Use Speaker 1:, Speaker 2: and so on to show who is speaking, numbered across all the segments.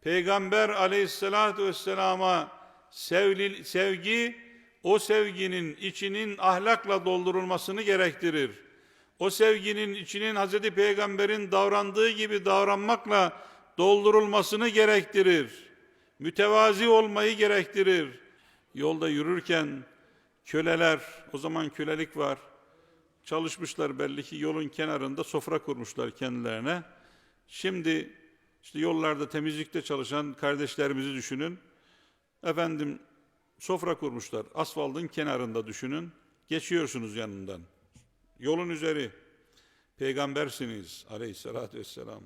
Speaker 1: Peygamber aleyhissalatü vesselama sevli, sevgi, o sevginin içinin ahlakla doldurulmasını gerektirir. O sevginin içinin Hazreti Peygamber'in davrandığı gibi davranmakla doldurulmasını gerektirir. Mütevazi olmayı gerektirir. Yolda yürürken köleler, o zaman kölelik var. Çalışmışlar belli ki yolun kenarında sofra kurmuşlar kendilerine. Şimdi işte yollarda temizlikte çalışan kardeşlerimizi düşünün. Efendim sofra kurmuşlar. Asfaltın kenarında düşünün. Geçiyorsunuz yanından. Yolun üzeri. Peygambersiniz aleyhissalatü vesselam.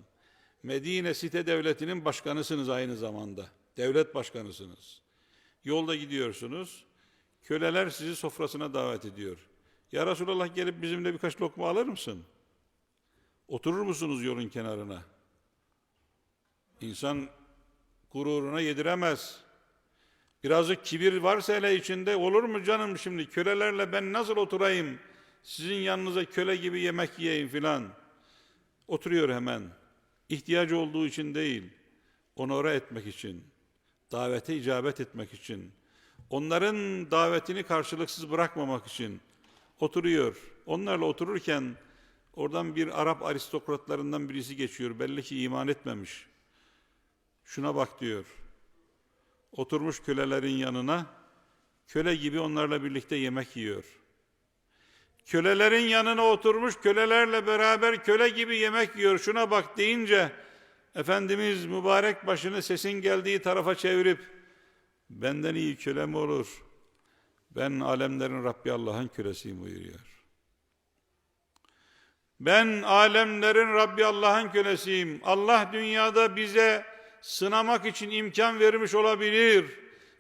Speaker 1: Medine site devletinin başkanısınız aynı zamanda. Devlet başkanısınız. Yolda gidiyorsunuz. Köleler sizi sofrasına davet ediyor. Ya Resulallah gelip bizimle birkaç lokma alır mısın? Oturur musunuz yolun kenarına? İnsan gururuna yediremez. Birazcık kibir varsa hele içinde olur mu canım şimdi kölelerle ben nasıl oturayım? Sizin yanınıza köle gibi yemek yiyeyim filan. Oturuyor hemen. İhtiyacı olduğu için değil, onora etmek için, davete icabet etmek için, onların davetini karşılıksız bırakmamak için oturuyor. Onlarla otururken oradan bir Arap aristokratlarından birisi geçiyor. Belli ki iman etmemiş. Şuna bak diyor. Oturmuş kölelerin yanına, köle gibi onlarla birlikte yemek yiyor. Kölelerin yanına oturmuş, kölelerle beraber köle gibi yemek yiyor. Şuna bak deyince, Efendimiz mübarek başını sesin geldiği tarafa çevirip, benden iyi köle mi olur? Ben alemlerin Rabbi Allah'ın kölesiyim buyuruyor. Ben alemlerin Rabbi Allah'ın kölesiyim. Allah dünyada bize sınamak için imkan vermiş olabilir.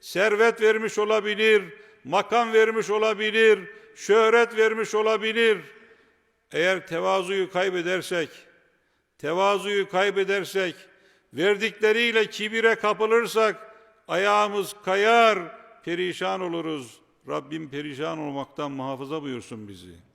Speaker 1: Servet vermiş olabilir. Makam vermiş olabilir. Şöhret vermiş olabilir. Eğer tevazuyu kaybedersek, tevazuyu kaybedersek, verdikleriyle kibire kapılırsak ayağımız kayar, perişan oluruz. Rabbim perişan olmaktan muhafaza buyursun bizi.